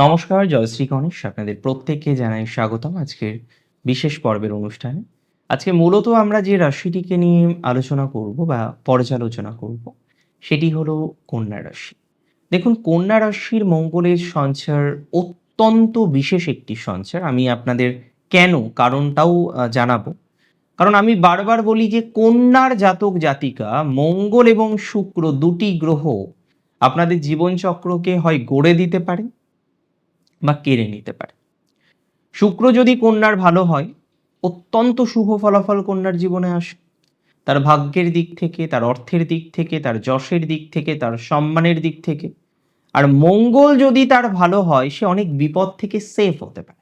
নমস্কার, জয়শ্রী গণেশ আপনাদের প্রত্যেককে জানাই স্বাগতম আজকের বিশেষ পর্বের অনুষ্ঠানে। আজকে মূলত আমরা যে রাশিটিকে নিয়ে আলোচনা করব বা পর্যালোচনা করব, সেটি হলো কন্যা রাশি। দেখুন, কন্যা রাশির মঙ্গলের সঞ্চার অত্যন্ত বিশেষ একটি সঞ্চার। আমি আপনাদের কেন, কারণটাও জানাব। কারণ আমি বারবার বলি যে কন্যার জাতক জাতিকা, মঙ্গল এবং শুক্র দুটি গ্রহ আপনাদের জীবনচক্রকে হয় গড়ে দিতে পারে বা কেড়ে নিতে পারে। শুক্র যদি কন্যার ভালো হয়, অত্যন্ত শুভ ফলাফল কন্যার জীবনে আসে। তার ভাগ্যের দিক থেকে, তার অর্থের দিক থেকে, তার যশের দিক থেকে, তার সম্মানের দিক থেকে। আর মঙ্গল যদি তার ভালো হয়, সে অনেক বিপদ থেকে সেফ হতে পারে।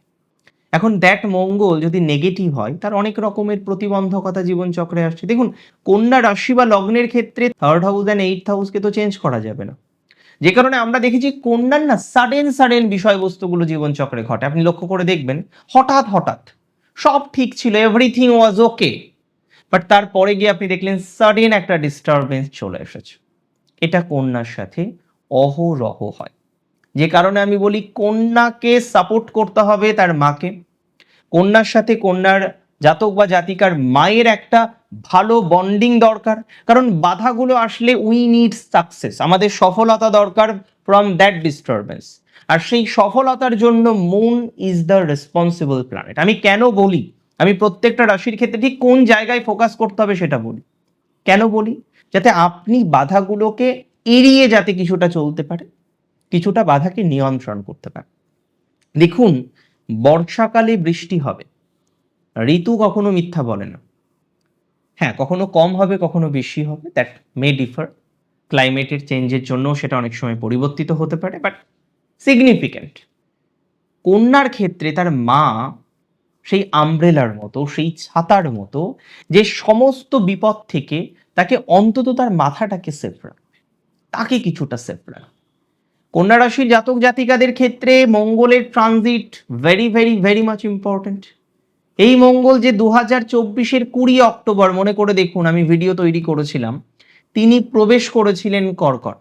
এখন দ্যাট মঙ্গল যদি নেগেটিভ হয়, তার অনেক রকমের প্রতিবন্ধকতা জীবনচক্রে আসছে। দেখুন, কন্যা রাশি বা লগ্নের ক্ষেত্রে থার্ড হাউস অ্যান্ড এইট হাউসকে তো চেঞ্জ করা যাবে না। যে কারণে আমরা দেখেছি কন্যার না সাডেন সাডেন বিষয়বস্তুগুলো জীবনচক্রে ঘটে। আপনি লক্ষ্য করে দেখবেন, হঠাৎ হঠাৎ সব ঠিক ছিল এভরিথিং ওয়াজ ওকে বাট তারপরে গিয়ে আপনি দেখলেন সাডেন একটা ডিস্টারবেন্স চলে এসেছে। এটা কন্যার সাথে অহরহ হয়। যে কারণে আমি বলি কন্যাকে সাপোর্ট করতে হবে তার মাকে। কন্যার সাথে কন্যার জাতক বা জাতিকার মায়ের একটা ভালো বন্ডিং দরকার। কারণ বাধাগুলো আসলে উই নিড সাকসেস আমাদের সফলতা দরকার ফ্রম দ্যাট ডিস্টারবেন্স আর সেই সফলতার জন্য moon is the responsible planet আমি কেন বলি? আমি প্রত্যেকটা রাশির ক্ষেত্রে ঠিক কোন জায়গায় ফোকাস করতে হবে সেটা বলি। কেন বলি? যাতে আপনি বাধাগুলোকে এড়িয়ে যাতে কিছুটা চলতে পারে, কিছুটা বাধাকে নিয়ন্ত্রণ করতে পারে। দেখুন, বর্ষাকালে বৃষ্টি হবে। ঋতু কখনো মিথ্যা বলে না। হ্যাঁ কখনো কম হবে, কখনো বেশি হবে দ্যাট মে ডিফার ক্লাইমেটের চেঞ্জের জন্য সেটা অনেক সময় পরিবর্তিত হতে পারে বাট সিগনিফিক্যান্ট কন্যার ক্ষেত্রে তার মা সেই আমব্রেলার মতো, সেই ছাতার মতো, যে সমস্ত বিপদ থেকে তাকে অন্তত তার মাথাটাকে সেফ রাখবে। তাকে কিছুটা সেফ রাখবে। কন্যা রাশির জাতক জাতিকাদের ক্ষেত্রে মঙ্গলের transit very very very much important এই মঙ্গল যে দু হাজার চব্বিশের কুড়ি অক্টোবর, মনে করে দেখুন, আমি ভিডিও তৈরি করেছিলাম, তিনি প্রবেশ করেছিলেন কর্কট।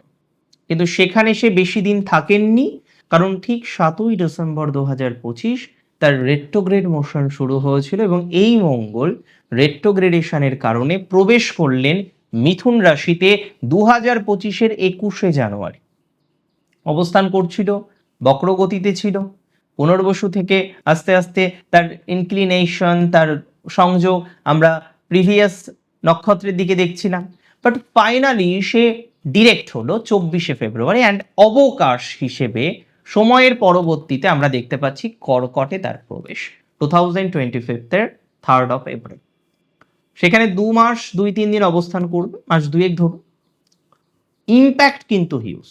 কিন্তু সেখানে সে বেশি দিন থাকেননি, কারণ ঠিক সাতই ডিসেম্বর দু হাজার পঁচিশ তার রেট্রোগ্রেড মোশন শুরু হয়েছিল এবং এই মঙ্গল রেট্রোগ্রেডেশনের কারণে প্রবেশ করলেন মিথুন রাশিতে দু হাজার পঁচিশের একুশে জানুয়ারি। অবস্থান করছিল, বক্রগতিতে ছিল পুনর্বসু থেকে আস্তে আস্তে তার ইনক্লিনেশন তার সংযোগ আমরা প্রিভিয়াস নক্ষত্রের দিকে দেখছিলাম বাট ফাইনালি সে ডিরেক্ট হলো চব্বিশে ফেব্রুয়ারি অ্যান্ড অবকাশ হিসেবে সময়ের পরবর্তীতে আমরা দেখতে পাচ্ছি কর্কটে তার প্রবেশ টু থাউজেন্ড টোয়েন্টি ফিফথের থার্ড অফ এপ্রিল সেখানে দু মাস, দুই, তিন দিন অবস্থান করবে, মাস দুয়েক ধরুন। ইম্প্যাক্ট কিন্তু হিউজ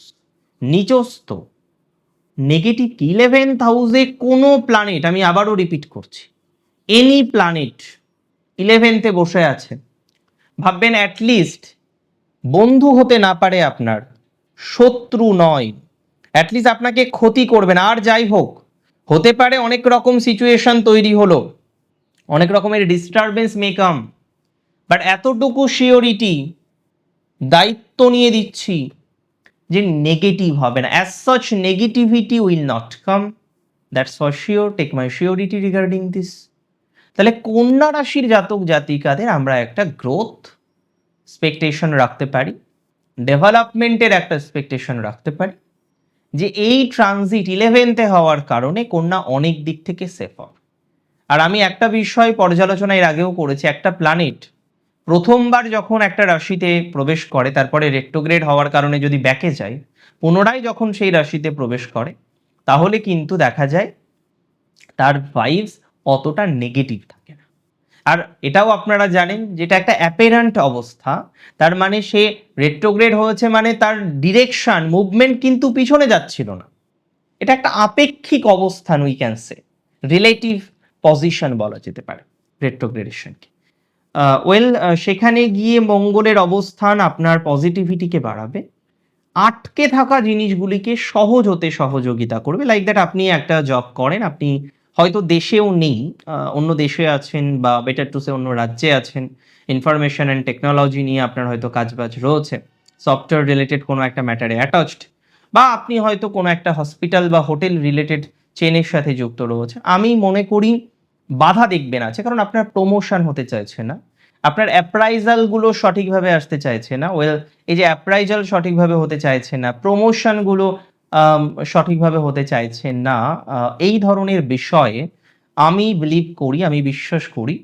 নিচস্থ নেগেটিভ ইলেভেন্থ হাউসে কোনো প্ল্যানেট আমি আবারও রিপিট করছি এনি প্ল্যানেট ইলেভেন্থে বসে আছে, ভাববেন অ্যাটলিস্ট বন্ধু হতে না পারে আপনার, শত্রু নয় অ্যাটলিস্ট আপনাকে ক্ষতি করবে না, আর যাই হোক, হতে পারে অনেক রকম সিচুয়েশন তৈরি হলো, অনেক রকমের ডিস্টারবেন্স মেকাম বাট এতটুকু শিওরিটি দায়িত্ব নিয়ে দিচ্ছি যে নেগেটিভ হবে না। As such negativity will not come that's for sure take my surety regarding this তাহলে কন্যা রাশির জাতক জাতিকাদের আমরা একটা গ্রোথ এক্সপেকটেশন রাখতে পারি। ডেভেলপমেন্টের একটা এক্সপেকটেশন রাখতে পারি। যে এই ট্রানজিট ইলেভেন্থে হওয়ার কারণে কন্যা অনেক দিক থেকে সেফ হবে আর আমি একটা বিষয় পর্যালোচনা এর আগেও করেছি, একটা প্ল্যানেট প্রথমবার যখন একটা রাশিতে প্রবেশ করে, তারপরে রেট্রোগ্রেড হওয়ার কারণে যদি ব্যাকে যায়, পুনরায় যখন সেই রাশিতে প্রবেশ করে, তাহলে কিন্তু দেখা যায় তার ভাইবস অতটা নেগেটিভ থাকে না। আর এটাও আপনারা জানেন যেটা একটা অ্যাপেরান্ট অবস্থা, তার মানে সে রেট্রোগ্রেড হয়েছে মানে তার ডিরেকশন মুভমেন্ট কিন্তু পিছনে যাচ্ছিল না। এটা একটা আপেক্ষিক অবস্থান we can say relative position বলা যেতে পারে রেট্রোগ্রেডেশনকে ওয়েল সেখানে গিয়ে মঙ্গলের অবস্থান আপনার পজিটিভিটিকে বাড়াবে, আটকে থাকা জিনিসগুলিকে সহজ হতে সহযোগিতা করবে লাইক দ্যাট আপনি একটা জব করেন, আপনি হয়তো দেশেও নেই অন্য দেশে আছেন বা বেটার টু সে অন্য রাজ্যে আছেন ইনফরমেশন অ্যান্ড টেকনোলজি নিয়ে আপনার হয়তো কাজবাজ রয়েছে সফটওয়্যার রিলেটেড কোনো একটা ম্যাটারে অ্যাটাচড বা আপনি হয়তো কোনো একটা হসপিটাল বা হোটেল রিলেটেড চেনের সাথে যুক্ত রয়েছে আমি মনে করি বাধা দেখবেন আছে কারণ আপনার প্রমোশন হতে চাইছে না। আপনার অ্যাপ্রাইজালগুলো সঠিকভাবে আসতে চাইছে না। ওয়েল এই যে অ্যাপ্রাইজাল সঠিকভাবে হতে চাইছে না প্রমোশনগুলো সঠিকভাবে হতে চাইছে না এই ধরনের বিষয়ে আমি বিলিভ করি, আমি বিশ্বাস করি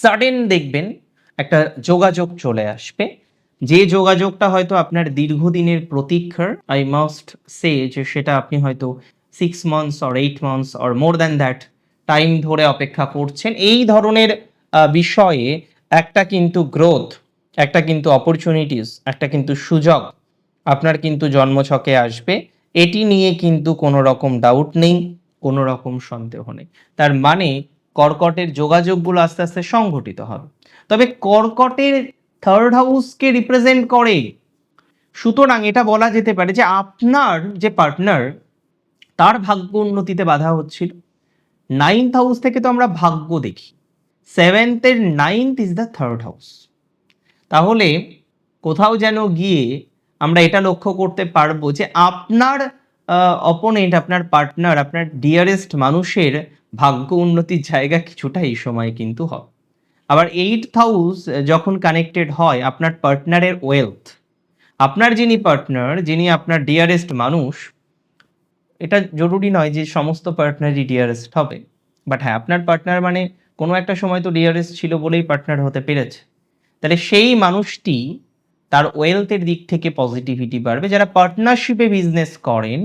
সাডেন দেখবেন একটা যোগাযোগ চলে আসবে। যে যোগাযোগটা হয়তো আপনার দীর্ঘদিনের প্রতীক্ষার আই মাস্ট সে যে সেটা আপনি হয়তো six months or eight months or more than that time ধরে অপেক্ষা করছেন। এই ধরনের বিষয়ে একটা কিন্তু গ্রোথ একটা কিন্তু অপরচুনিটিস একটা কিন্তু সুযোগ আপনার কিন্তু জন্মছকে আসবে। এটি নিয়ে কিন্তু কোনো রকম ডাউট নেই, কোনো রকম সন্দেহ নেই। তার মানে কর্কটের যোগাযোগগুলো আস্তে আস্তে সংঘটিত হবে। তবে কর্কটের থার্ড হাউসকে রিপ্রেজেন্ট করে, সুতরাং এটা বলা যেতে পারে যে আপনার যে পার্টনার তার ভাগ্য উন্নতিতে বাধা হচ্ছিল। নাইন্থ হাউস থেকে তো আমরা ভাগ্য দেখি। সেভেন্থের ninth is the third house তাহলে কোথাও যেন গিয়ে আমরা এটা লক্ষ্য করতে পারব যে আপনার অপোনেন্ট আপনার পার্টনার আপনার ডিয়ারেস্ট মানুষের ভাগ্য উন্নতির জায়গা কিছুটা এই সময় কিন্তু হবে। আবার এইট হাউস যখন কানেক্টেড হয়, আপনার পার্টনারের ওয়েলথ আপনার যিনি পার্টনার যিনি আপনার ডিয়ারেস্ট মানুষ এটা জরুরি নয় যে সমস্ত পার্টনারই ডিয়ারেস্ট হবে। বাট হ্যাঁ আপনার পার্টনার মানে কোনো একটা সময় তো ডিয়ারেস্ট ছিল বলেই পার্টনার হতে পেরেছে। তাহলে সেই মানুষটি তার ওয়েলথের দিক থেকে পজিটিভিটি বাড়বে। যারা পার্টনারশিপে বিজনেস করেন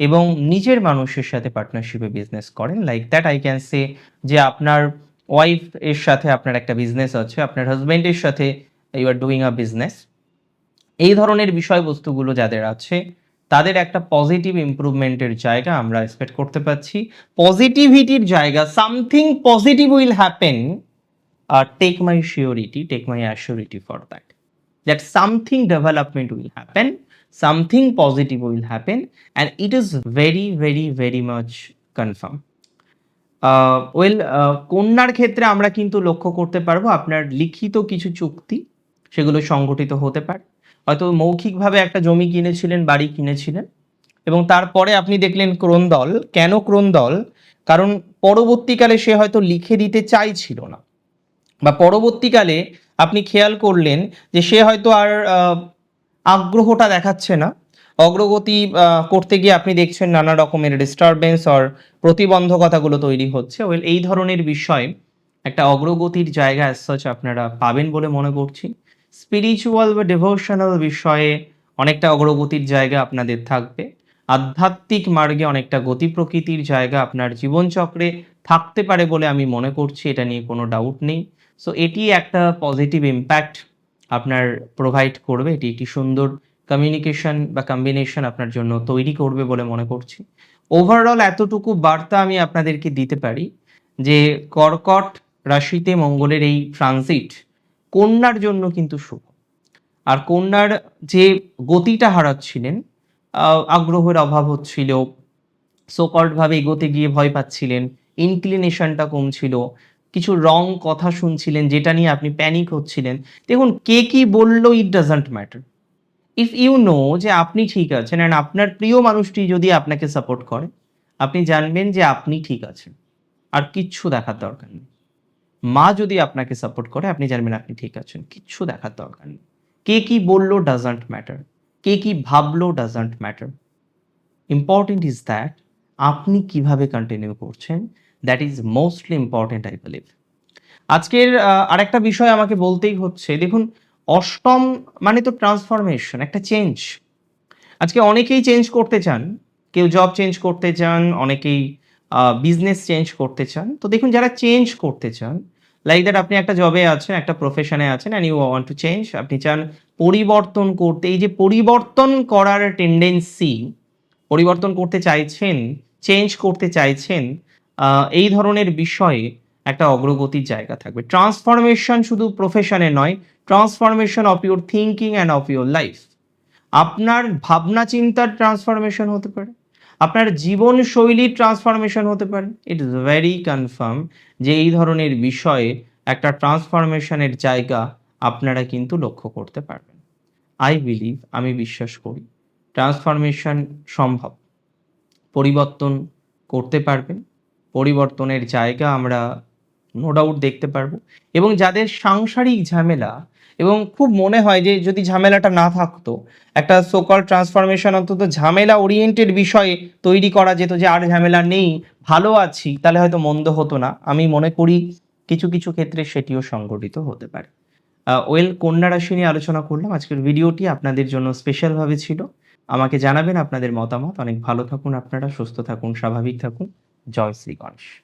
এবং নিজের মানুষের সাথে পার্টনারশিপে বিজনেস করেন like that I can say যে আপনার ওয়াইফ এর সাথে আপনার একটা বিজনেস আছে, আপনার হাজব্যান্ডের সাথে you are doing a business এই ধরনের বিষয়বস্তুগুলো যাদের আছে তাদের একটা পজিটিভ ইম্প্রুভমেন্টের জায়গা আমরা এক্সপেক্ট করতে পারছি। পজিটিভিটির জায়গা something positive will happen R take my surety take my assurity for that that something development will happen something positive will happen and it is very very very much confirm well কন্যার ক্ষেত্রে আমরা কিন্তু লক্ষ্য করতে পারব আপনার লিখিত কিছু চুক্তি, সেগুলো সংগঠিত হতে পারে। হয়তো মৌখিকভাবে একটা জমি কিনেছিলেন, বাড়ি কিনেছিলেন এবং তারপরে আপনি দেখলেন ক্রোন্দল। কেন ক্রোন্দল? কারণ পরবর্তীকালে সে হয়তো লিখে দিতে চাইছিল না। বা পরবর্তীকালে আপনি খেয়াল করলেন যে সে হয়তো আর আগ্রহটা দেখাচ্ছে না। অগ্রগতি করতে গিয়ে আপনি দেখছেন নানা রকমের ডিস্টারবেন্স অর প্রতিবন্ধকতাগুলো তৈরি হচ্ছে। ওয়েল এই ধরনের বিষয় একটা অগ্রগতির জায়গা অ্যাজ আপনারা পাবেন বলে মনে করছি। স্পিরিচুয়াল বা ডিভোশনাল বিষয়ে অনেকটা অগ্রগতির জায়গা আপনাদের থাকবে। আধ্যাত্মিক মার্গে অনেকটা গতি প্রকৃতির জায়গা আপনার জীবনচক্রে থাকতে পারে বলে আমি মনে করছি, এটা নিয়ে কোনো ডাউট নেই। সো এটি একটা পজিটিভ ইম্প্যাক্ট আপনার প্রোভাইড করবে। এটি একটি সুন্দর কমিউনিকেশন বা কম্বিনেশন আপনার জন্য তৈরি করবে বলে মনে করছি। ওভারঅল এতটুকু বার্তা আমি আপনাদেরকে দিতে পারি যে কর্কট রাশিতে মঙ্গলের এই ট্রানজিট কন্যার জন্য কিন্তু শুভ। আর কন্যার যে গতিটা হারাচ্ছিলেন আগ্রহের অভাব হচ্ছিল সোকল্ডভাবে এগোতে গিয়ে ভয় পাচ্ছিলেন ইনক্লিনেশনটা কম ছিল কিছু রং কথা শুনছিলেন, যেটা নিয়ে আপনি প্যানিক হচ্ছিলেন। দেখুন, কে কি বলল it doesn't matter if you know যে আপনি ঠিক আছেন অ্যান্ড আপনার প্রিয় মানুষটি যদি আপনাকে সাপোর্ট করে, আপনি জানবেন যে আপনি ঠিক আছেন। আর কিচ্ছু দেখার দরকার নেই। মা যদি আপনাকে সাপোর্ট করে, আপনি জানবেন আপনি ঠিক আছেন। কিচ্ছু দেখার দরকার নেই। কে কি বলল ডাজন্ট ম্যাটার কে কি ভাবলো doesn't matter important is that আপনি কীভাবে কন্টিনিউ করছেন that is mostly important I believe আজকের আরেকটা বিষয় আমাকে বলতেই হচ্ছে, দেখুন, অষ্টম মানে তো ট্রান্সফরমেশন একটা চেঞ্জ আজকে অনেকেই চেঞ্জ করতে চান, কেউ জব চেঞ্জ করতে চান, অনেকেই বিজনেস চেঞ্জ করতে চান। তো দেখুন, যারা চেঞ্জ করতে চান লাইক দ্যাট আপনি একটা জবে আছেন, একটা প্রফেশনে আছেন and you want to change আপনি চান পরিবর্তন করতে। এই যে পরিবর্তন করার টেন্ডেন্সি পরিবর্তন করতে চাইছেন চেঞ্জ করতে চাইছেন এই ধরনের বিষয়ে একটা অগ্রগতির জায়গা থাকবে। ট্রান্সফরমেশন শুধু প্রফেশনে নয় transformation of your thinking and of your life আপনার ভাবনা চিন্তার ট্রান্সফরমেশন হতে পারে। আপনার জীবন শৈলীর ট্রান্সফরমেশন হতে পারে। ইট ইজ ভেরি কনফার্ম যে এই ধরনের বিষয়ে একটা ট্রান্সফরমেশনের জায়গা আপনারা কিন্তু লক্ষ্য করতে পারবেন। আই বিলিভ আমি বিশ্বাস করি ট্রান্সফরমেশন সম্ভব। পরিবর্তন করতে পারবেন, পরিবর্তনের জায়গা আমরা নো ডাউট দেখতে পারব। এবং যাদের সাংসারিক ঝামেলা এবং খুব মনে হয় যে যদি ঝামেলাটা না থাকতো, একটা সোকল ট্রান্সফরমেশন অন্তত ঝামেলা ওরিয়েন্টেড বিষয়ে তৈরি করা যেত যে আর ঝামেলা নেই, ভালো আছি, তাহলে হয়তো মন্দ হতো না। আমি মনে করি কিছু কিছু ক্ষেত্রে সেটিও সংগঠিত হতে পারে। ওয়েল, কন্যা রাশি নিয়ে আলোচনা করলাম। আজকের ভিডিওটি আপনাদের জন্য স্পেশালভাবে ছিল। আমাকে জানাবেন আপনাদের মতামত। অনেক ভালো থাকুন আপনারা, সুস্থ থাকুন, স্বাভাবিক থাকুন। জয় শ্রী গণেশ।